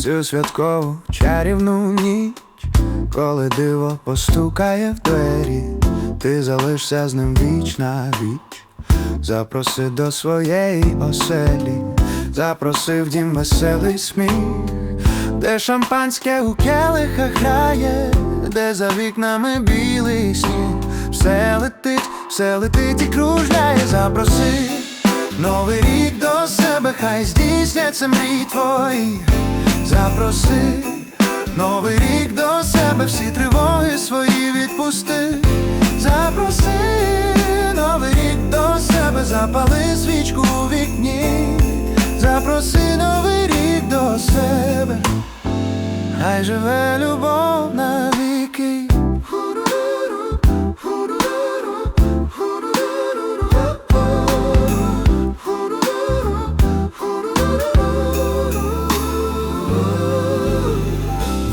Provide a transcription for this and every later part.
цю святкову чарівну ніч, коли диво постукає в двері, ти залишся з ним віч на віч. Запроси до своєї оселі, запроси в дім веселий сміх, де шампанське у келихах грає, де за вікнами білий сніг, все летить, все летить і кружляє, запроси. Новий рік до себе, хай здійсняться мрії твої, запроси новий рік до себе, всі тривоги свої відпусти, запроси новий рік до себе, запали свічку у вікні, запроси новий рік до себе, хай живе любов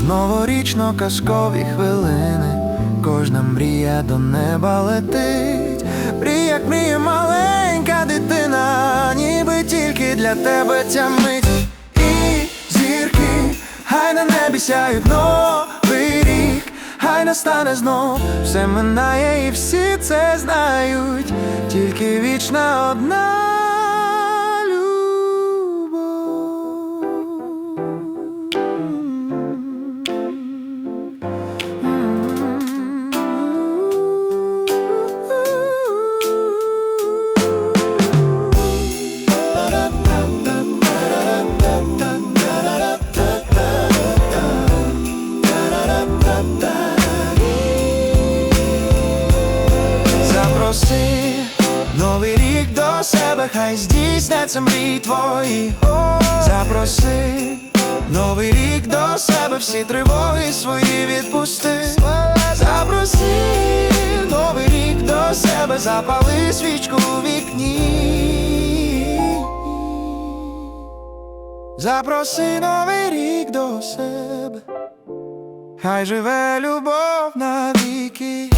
В новорічно-казкові хвилини кожна мрія до неба летить. Мрія, як мріє маленька дитина, ніби тільки для тебе ця мить. І зірки, хай на небі сяють новий рік, хай настане знов, все минає і всі це знають, тільки вічна одна Запроси новий рік до себе, хай здійсняться мрії твої. Запроси новий рік до себе, всі тривоги свої відпусти. Запроси новий рік до себе, запали свічку у вікні. Запроси новий рік до себе, хай живе любов навіки.